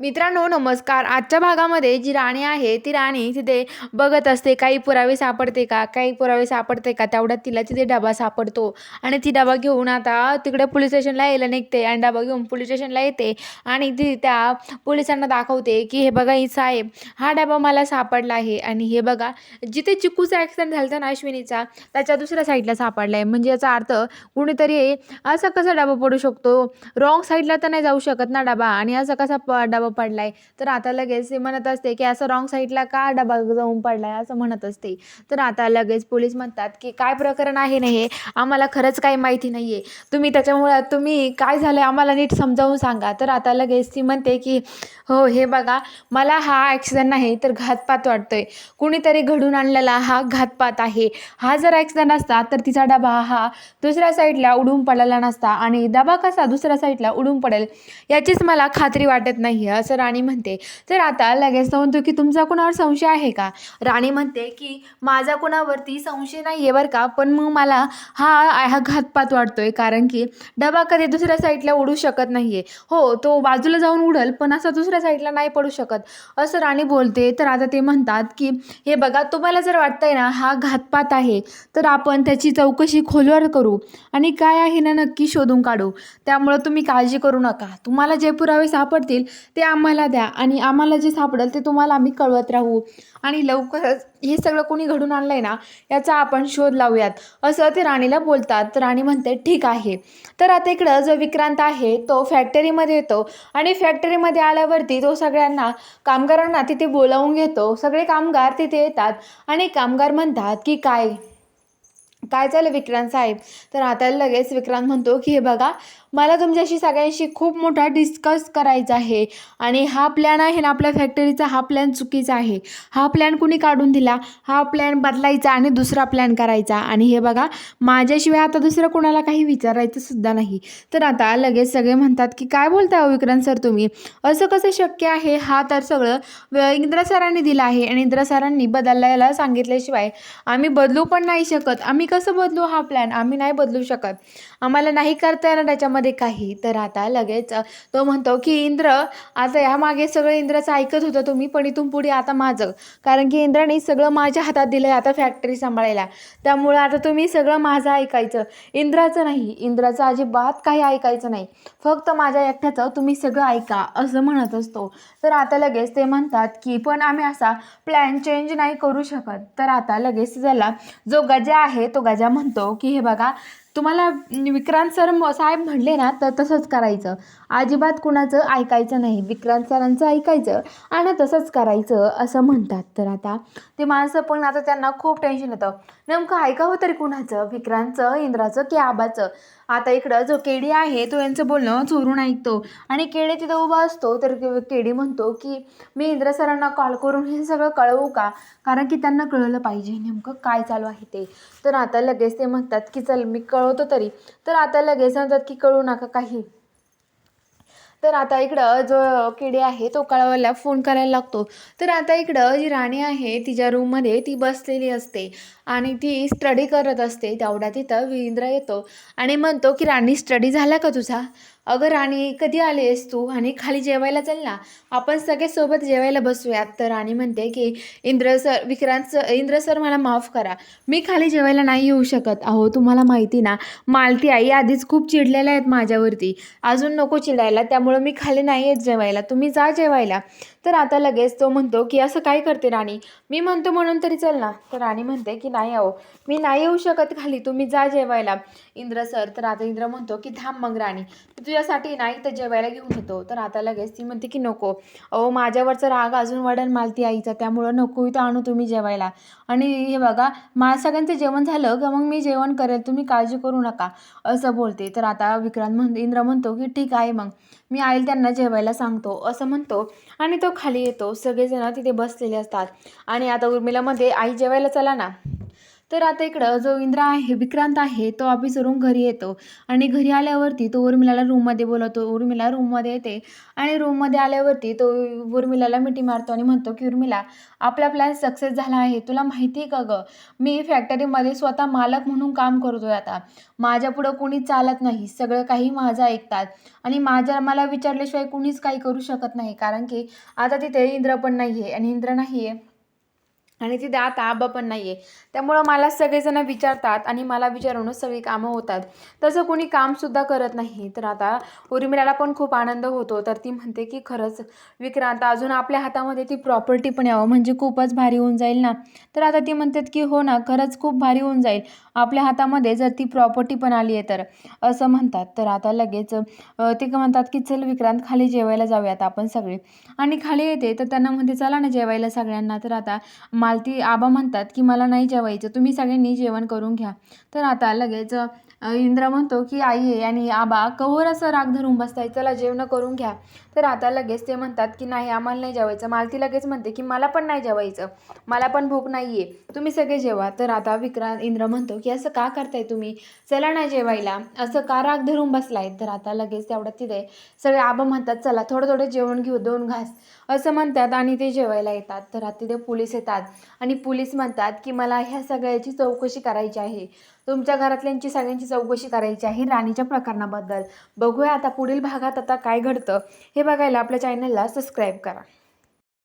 मित्रांनो नमस्कार. आजच्या भागामध्ये जी राणी आहे ती राणी तिथे बघत असते काही पुरावे सापडते का काही पुरावे सापडते का तेवढ्यात तिला तिथे डबा सापडतो. आणि ती डबा घेऊन आता तिकडे पोलीस स्टेशनला यायला निघते आणि डबा घेऊन पोलीस स्टेशनला येते आणि ती त्या पोलिसांना दाखवते की हे बघा ही साहेब हा डबा मला सापडला आहे. आणि हे बघा जिथे चिकूचा ॲक्सिडेंट झाला ना अश्विनीचा त्याच्या दुसऱ्या साईडला सापडला आहे. म्हणजे याचा अर्थ कुणीतरी असा कसा डबा पडू शकतो? रॉंग साईडला तर नाही जाऊ शकत ना डबा. आणि असा कसा प डबा पडलाय. तर आता लगेच ते म्हणत असते की असं रॉंग साईडला का डबा जाऊन पडलाय असं म्हणत असते. तर आता लगेच पोलीस म्हणतात की काय प्रकरण आहे नाही हे? आम्हाला खरंच काही माहिती नाही आहे तुम्ही त्याच्यामुळं तुम्ही काय झालं आम्हाला नीट समजावून सांगा. तर आता लगेच ती म्हणते की हो हे बघा मला हा ॲक्सिडेंट नाही तर घातपात वाटतोय. कुणीतरी घडून आणलेला हा घातपात आहे. हा जर ॲक्सिडेंट असता तर तिचा डबा हा दुसऱ्या साईडला उडून पडलेला नसता आणि डबा कसा दुसऱ्या साईडला उडून पडेल याचीच मला खात्री वाटत नाही आहे असं राणी म्हणते. तर आता लगेच तो म्हणतो की तुमचा कुणावर संशय आहे का? राणी म्हणते की माझा कुणावरती संशय नाही आहे बरं का पण मग मला हा हा घातपात वाटतोय कारण की डबा कधी दुसऱ्या साईडला उडू शकत नाही आहे हो तो बाजूला जाऊन उडल पण असा दुसऱ्या साईडला नाही पडू शकत. असं राणी बोलते. तर आता ते म्हणतात की हे बघा तुम्हाला जर वाटतंय ना हा घातपात आहे तर आपण त्याची चौकशी खोलवर करू आणि काय आहे ना नक्की शोधून काढू. त्यामुळं तुम्ही काळजी करू नका. तुम्हाला जे पुरावे सापडतील ते ते आम्हाला द्या आणि आम्हाला जे सापडेल ते तुम्हाला आम्ही कळवत राहू. आणि लवकरच हे सगळं कोणी घडून आणलं आहे ना याचा आपण शोध लावूयात. असं ते राणीला बोलतात. तर राणी म्हणते ठीक आहे. तर आता इकडं जो विक्रांत आहे तो फॅक्टरीमध्ये येतो. आणि फॅक्टरीमध्ये आल्यावरती तो सगळ्यांना कामगारांना तिथे बोलावून घेतो. सगळे कामगार तिथे येतात. आणि कामगार म्हणतात की काय? काय झालं विक्रांत साहेब? तर आता लगेच विक्रांत म्हणतो की हे बघा मला तुमच्याशी सगळ्यांशी खूप मोठा डिस्कस करायचा आहे. आणि हा प्लॅन आहे ना आपल्या फॅक्टरीचा हा प्लॅन चुकीचा आहे. हा प्लॅन कुणी काढून दिला? हा प्लॅन बदलायचा आणि दुसरा प्लॅन करायचा. आणि हे बघा माझ्याशिवाय आता दुसरं कोणाला काही विचारायचं सुद्धा नाही. तर आता लगेच सगळे म्हणतात की काय बोलताय हो विक्रम विक्रांत सर तुम्ही? असं कसं शक्य आहे? हा तर सगळं इंद्रा सरांनी दिलं आहे. आणि इंद्रा सरांनी बदलायला सांगितल्याशिवाय आम्ही बदलू पण नाही शकत. आम्ही कसं बदलू हा प्लॅन आम्ही नाही बदलू शकत. आम्हाला नाही करता येणार त्याच्यामध्ये काही. तर आता लगेच तो म्हणतो की इंद्र आता यामागे सगळं इंद्राचं ऐकत होतं तुम्ही पण इथून पुढे आता माझं. कारण की इंद्राने सगळं माझ्या हातात दिलं आहे आता फॅक्टरी सांभाळायला. त्यामुळं आता तुम्ही सगळं माझं ऐकायचं. इंद्राचं नाही. इंद्राचं अजिबात काही ऐकायचं नाही. फक्त माझ्या एकट्याचं तुम्ही सगळं ऐका असं म्हणत असतो. तर आता लगेच ते म्हणतात की पण आम्ही असा प्लॅन चेंज नाही करू शकत. तर आता लगेच त्याला जो गजा आहे तो गजा म्हणतो की हे बघा तुम्हाला विक्रांत सर साहेब म्हणले ना तर तसंच करायचं. अजिबात कुणाचं ऐकायचं नाही. विक्रांत सरांचं ऐकायचं आणि तसंच करायचं असं म्हणतात. तर आता ते माणसं पण आता त्यांना खूप टेन्शन येतं. नेमकं ऐकावं तरी कुणाचं? विक्रांतचं इंद्राचं की आबाचं? आता इकडं जो केडी आहे तो यांचं बोलणं चोरून ऐकतो. आणि केडी तिथं उभा असतो तर केडी म्हणतो की मी इंद्र सरांना कॉल करून हे सगळं कळवू का? कारण की त्यांना कळलं पाहिजे नेमकं काय चालू आहे ते. तर आता लगेच ते म्हणतात की चल मी कळवतो तरी. तर आता लगेच म्हणतात की कळू नका काही. तर आता इकडं जो किडे आहे तो कळवायला फोन करायला लागतो. तर आता इकडं जी राणी आहे तिच्या रूममध्ये ती बसलेली असते आणि ती स्टडी करत असते. तेवढ्या तिथं वीरेंद्र येतो आणि म्हणतो की राणी स्टडी झाला का तुझा? अगं राणी कधी आली आहेस तू? आणि खाली जेवायला चल ना. आपण सगळे सोबत जेवायला बसूयात. तर राणी म्हणते की Indra sir Vikrant sir Indra sir मला माफ करा. मी खाली जेवायला नाही येऊ शकत. अहो तुम्हाला माहिती ना मालती आई आधीच खूप चिडलेल्या आहेत माझ्यावरती. अजून नको चिडायला त्यामुळं मी खाली नाही येत जेवायला. तुम्ही जा जेवायला. तर आता लगेच तो म्हणतो की असं काय करते राणी? मी म्हणतो म्हणून तरी चल ना. तर राणी म्हणते की नाही आहो मी नाही येऊ शकत खाली. तुम्ही जा जेवायला. इंद्र सर तर आता इंद्र म्हणतो की थांब मग राणी. तुझ्यासाठी नाही तर जेवायला घेऊन येतो. तर आता लगेच ती म्हणते की नको. अहो माझ्यावरचा राग अजून वाढेल मालती आईचा. त्यामुळं नको इथं आणू तुम्ही जेवायला. आणि हे बघा मा सगळ्यांचं जेवण झालं का मग मी जेवण करेल? तुम्ही काळजी करू नका. असं बोलते. तर आता विक्रांत म्हण इंद्र म्हणतो की ठीक आहे मग. मी आईल त्यांना जेवायला सांगतो. असं म्हणतो. आणि तो खाली येतो. सगळेजण तिथे बसलेले असतात. आणि आता उर्मिला मध्ये आई जेवायला चला ना. तर आता इकडं जो इंद्र आहे विक्रांत आहे तो ऑफिसवरून घरी येतो. आणि घरी आल्यावरती तो उर्मिलाला रूममध्ये बोलवतो. उर्मिला रूममध्ये येते आणि रूममध्ये आल्यावरती तो उर्मिलाला मिठी मारतो आणि म्हणतो की उर्मिला आपला प्लॅन सक्सेस झाला आहे. तुला माहिती आहे का गं? मी फॅक्टरीमध्ये स्वतः मालक म्हणून काम करतो आहे आता माझ्यापुढं कोणी चालत नाही. सगळं काही माझं ऐकतात. आणि माझ्या मला विचारल्याशिवाय कुणीच काही करू शकत नाही. कारण की आता तिथे इंद्र पण नाही आहे आणि इंद्र नाही आहे आणि तिथे आता आबा पण नाही आहे त्यामुळं मला सगळेजणं विचारतात आणि मला विचारूनच सगळी कामं होतात. तसं कोणी कामसुद्धा करत नाही. तर आता उर्मिलाला पण खूप आनंद होतो. तर ती म्हणते की खरंच विक्रांत अजून आपल्या हातामध्ये ती प्रॉपर्टी पण यावं. म्हणजे खूपच भारी होऊन जाईल ना? तर आता ती म्हणतात की हो ना खरंच खूप भारी होऊन जाईल. आपल्या हातामध्ये जर ती प्रॉपर्टी पण आली आहे तर. असं म्हणतात. तर आता लगेच ते का म्हणतात की चल विक्रांत खाली जेवायला जाऊयात आपण सगळे. आणि खाली येते तर त्यांना म्हणते चला ना जेवायला सगळ्यांना. तर आता मा मालती आबा म्हणतात की मला नाही जेवायचं. तुम्ही सगळ्यांनी जेवण करून घ्या. तर आता लगेच इंद्र म्हणतो की आई आहे आणि आबा कवर असं राग धरून बसताय. चला जेवण करून घ्या. तर आता लगेच ते म्हणतात की नाही आम्हाला नाही जेवायचं. मालती लगेच म्हणते की मला पण नाही जेवायचं. मला पण भूक नाही आहे तुम्ही सगळे जेवा. तर आता विक्रांत इंद्र म्हणतो की असं का करताय तुम्ही? चला नाही जेवायला. असं का राग धरून बसलाय? तर आता लगेच तेवढ्यात तिथे सगळे आबा म्हणतात चला थोडं थोडं जेवण घेऊ. दोन घास. असं म्हणतात आणि ते जेवायला येतात. तर आता तिथे पोलीस येतात. आणि पोलीस म्हणतात की मला ह्या सगळ्याची चौकशी करायची आहे. तुमच्या घरातल्यांची सगळ्यांची चौकशी करायची आहे राणीच्या प्रकरणाबद्दल. बघूया आता पुढील भागात आता काय घडतं. हे बघायला आपल्या चॅनलला सबस्क्राईब करा.